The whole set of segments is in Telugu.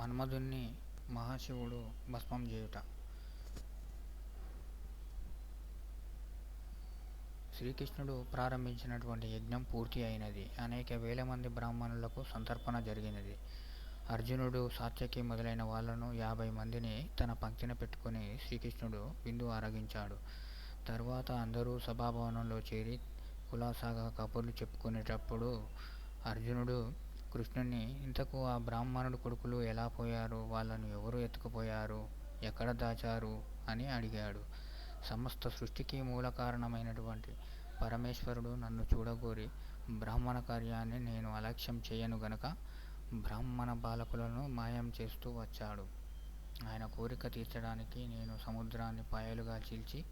మన్మధుణ్ణి మహాశివుడు భస్మం చేయుట. శ్రీకృష్ణుడు ప్రారంభించినటువంటి యజ్ఞం పూర్తి అయినది. అనేక వేల మంది బ్రాహ్మణులకు సంతర్పణ జరిగినది. అర్జునుడు సాత్యకి మొదలైన వాళ్ళను యాభై మందిని తన పంక్తిన పెట్టుకొని శ్రీకృష్ణుడు విందు ఆరగించాడు. తర్వాత అందరూ సభాభవనంలో చేరి కులాసాగా కబుర్లు చెప్పుకునేటప్పుడు అర్జునుడు కృష్ణుని ఇంతకు ఆ బ్రాహ్మణుడు కొడుకులు ఎలా పోయారు? వాళ్ళను ఎవరు ఎత్తుకుపోయారు? ఎక్కడ దాచారు? అని అడిగాడు. సమస్త సృష్టికి మూల కారణమైనటువంటి పరమేశ్వరుడు నన్ను చూడగోరి బ్రాహ్మణ కార్యాన్ని నేను అలక్ష్యం చేయను గనక బ్రాహ్మణ బాలకులను మాయం చేస్తూ వచ్చాడు. ఆయన కోరిక తీర్చడానికి నేను సముద్రాన్ని పాయలుగా చీల్చి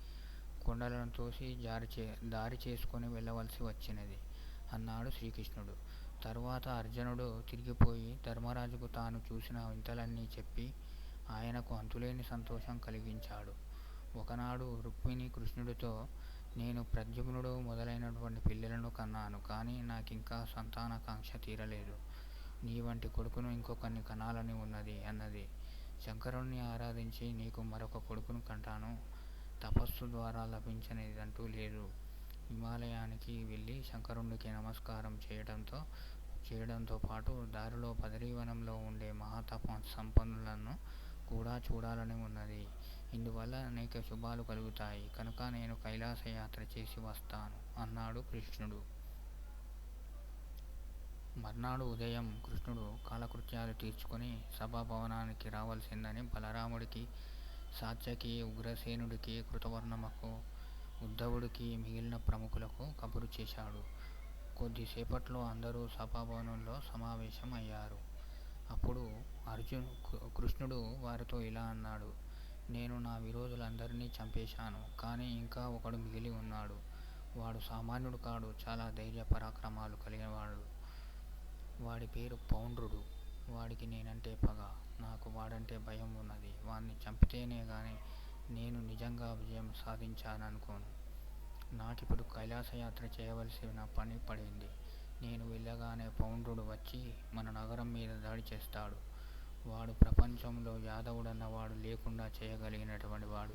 కొండలను తోసి జారి చే దారి చేసుకొని వెళ్ళవలసి వచ్చినది అన్నాడు శ్రీకృష్ణుడు. తరువాత అర్జునుడు తిరిగిపోయి ధర్మరాజుకు తాను చూసిన వింతలన్నీ చెప్పి ఆయనకు అంతులేని సంతోషం కలిగించాడు. ఒకనాడు రుక్మిణి కృష్ణుడితో నేను ప్రద్యుమ్నుడు మొదలైనటువంటి పిల్లలను కన్నాను కానీ నాకింకా సంతానాకాంక్ష తీరలేదు. నీ వంటి కొడుకును ఇంకొకరిని కనాలని ఉన్నది అన్నది. శంకరుణ్ణి ఆరాధించి నీకు మరొక కొడుకును కంటాను. తపస్సు ద్వారా లభించనిదంటూ లేదు. హిమాలయానికి వెళ్ళి శంకరునికి నమస్కారం చేయడంతో చేయడంతో పాటు దారిలో బదరీవనంలో ఉండే మహాతప సంపన్నులను కూడా చూడాలని ఉన్నది. ఇందువల్ల అనేక శుభాలు కలుగుతాయి. కనుక నేను కైలాస యాత్ర చేసి వస్తాను అన్నాడు కృష్ణుడు. మర్నాడు ఉదయం కృష్ణుడు కాలకృత్యాలు తీర్చుకొని సభాభవనానికి రావాల్సిందని బలరాముడికి సాత్యకి ఉగ్రసేనుడికి కృతవర్ణమకు ఉద్ధవుడికి మిగిలిన ప్రముఖులకు కబురు చేశాడు. కొద్దిసేపట్లో అందరూ సభాభవనంలో సమావేశం అయ్యారు. అప్పుడు అర్జున్ కృష్ణుడు వారితో ఇలా అన్నాడు. నేను నా విరోధులందరినీ చంపేశాను కానీ ఇంకా ఒకడు మిగిలి ఉన్నాడు. వాడు సామాన్యుడు కాడు చాలా ధైర్య పరాక్రమాలు కలిగినవాడు. వాడి పేరు పౌండ్రుడు. వాడికి నేనంటే పగ నాకు వాడంటే భయం ఉన్నది. వాడిని చంపితేనే కానీ నేను నిజంగా విజయం సాధించాననుకోను నాకిప్పుడు కైలాసయాత్ర చేయవలసిన పని పడింది. నేను వెళ్ళగానే పౌండ్రుడు వచ్చి మన నగరం మీద దాడి చేస్తాడు. వాడు ప్రపంచంలో యాదవుడన్నవాడు లేకుండా చేయగలిగినటువంటి వాడు.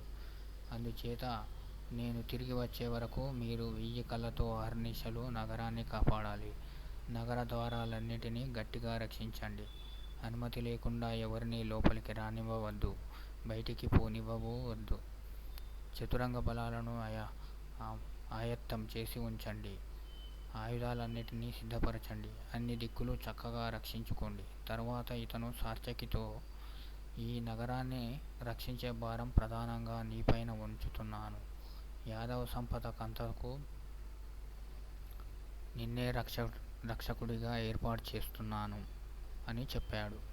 అందుచేత నేను తిరిగి వచ్చే వరకు మీరు వెయ్యి కళ్ళతో అహర్నిశలు నగరాన్ని కాపాడాలి. నగర ద్వారాలన్నిటినీ గట్టిగా రక్షించండి. అనుమతి లేకుండా ఎవరిని లోపలికి రానివ్వవద్దు. బయటికి పోనివ్వవు వద్దు. చతురంగ బలాలను ఆయా ఆయత్తం చేసి ఉంచండి. ఆయుధాలన్నిటినీ సిద్ధపరచండి. అన్ని దిక్కులు చక్కగా రక్షించుకోండి. తరువాత ఇతను సాత్యకితో ఈ నగరాన్ని రక్షించే భారం ప్రధానంగా నీపైన ఉంచుతున్నాను. యాదవ సంపద కంతకు నిన్నే రక్ష రక్షకుడిగా ఏర్పాటు చేస్తున్నాను అని చెప్పాడు.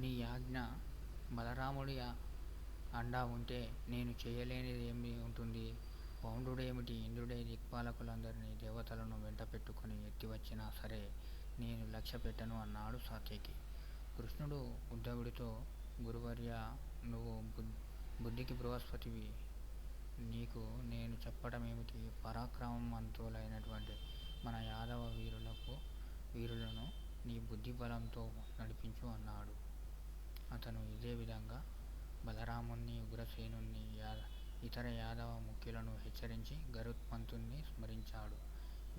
నీ ఆజ్ఞ బలరాముడి అండా ఉంటే నేను చేయలేనిది ఏమి ఉంటుంది? పౌండుడేమిటి ఇంద్రుడే దిక్పాలకులందరినీ దేవతలను వెంట పెట్టుకుని ఎత్తి వచ్చినా సరే నేను లక్ష్య పెట్టను అన్నాడు సాత్యకి కృష్ణుడు ఉద్ధవుడితో గురువర్య నువ్వు బుద్ధికి బృహస్పతివి. నీకు నేను చెప్పడం ఏమిటి పరాక్రమవంతులైనటువంటి మన యాదవ వీరులకు వీరులను నీ బుద్ధి బలంతో నడిపించు అన్నాడు. అతను ఇదే విధంగా బలరాముణ్ణి ఉగ్రసేనుణ్ణి యా ఇతర యాదవ ముఖ్యులను హెచ్చరించి గరుత్మంతుణ్ణి స్మరించాడు.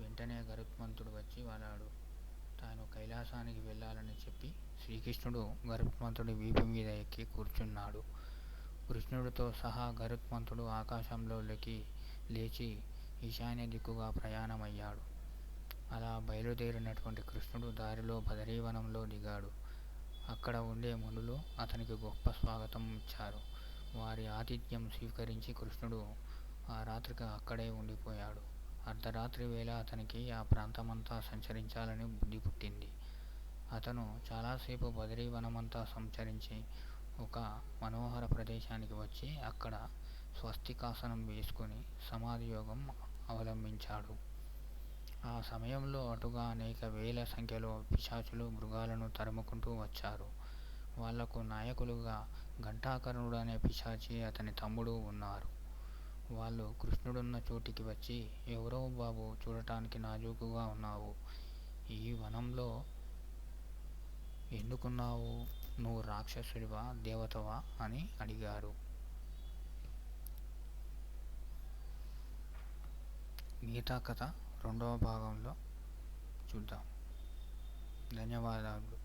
వెంటనే గరుత్మంతుడు వచ్చి వాడాడు. తాను కైలాసానికి వెళ్ళాలని చెప్పి శ్రీకృష్ణుడు గరుత్మంతుడి వీపు మీద ఎక్కి కూర్చున్నాడు. కృష్ణుడితో సహా గరుత్మంతుడు ఆకాశంలోకి లేచి ఈశాన్య దిక్కుగా ప్రయాణమయ్యాడు. అలా బయలుదేరినటువంటి కృష్ణుడు దారిలో బదరీవనంలో దిగాడు. అక్కడ ఉండే మునులు అతనికి గొప్ప స్వాగతం ఇచ్చారు. వారి ఆతిథ్యం స్వీకరించి కృష్ణుడు ఆ రాత్రికి అక్కడే ఉండిపోయాడు. అర్ధరాత్రి వేళ అతనికి ఆ ప్రాంతమంతా సంచరించాలని బుద్ధి పుట్టింది. అతను చాలాసేపు బదరీవనమంతా సంచరించి ఒక మనోహర ప్రదేశానికి వచ్చి అక్కడ స్వస్తికాసనం వేసుకొని సమాధి యోగం అవలంబించాడు. ఆ సమయంలో అటుగా అనేక వేల సంఖ్యలో పిశాచులు మృగాలను తరుముకుంటూ వచ్చారు. వాళ్ళకు నాయకులుగా ఘంటాకర్ణుడు అనే పిశాచి అతని తమ్ముడు ఉన్నారు. వాళ్ళు కృష్ణుడున్న చోటికి వచ్చి ఎవరో బాబు చూడటానికి నాజూకుగా ఉన్నావు. ఈ వనంలో ఎందుకున్నావు? నువ్వు రాక్షసుడివా దేవతవా? అని అడిగారు. మిగతా కథ రెండవ భాగంలో చూద్దాం. ధన్యవాదాలు.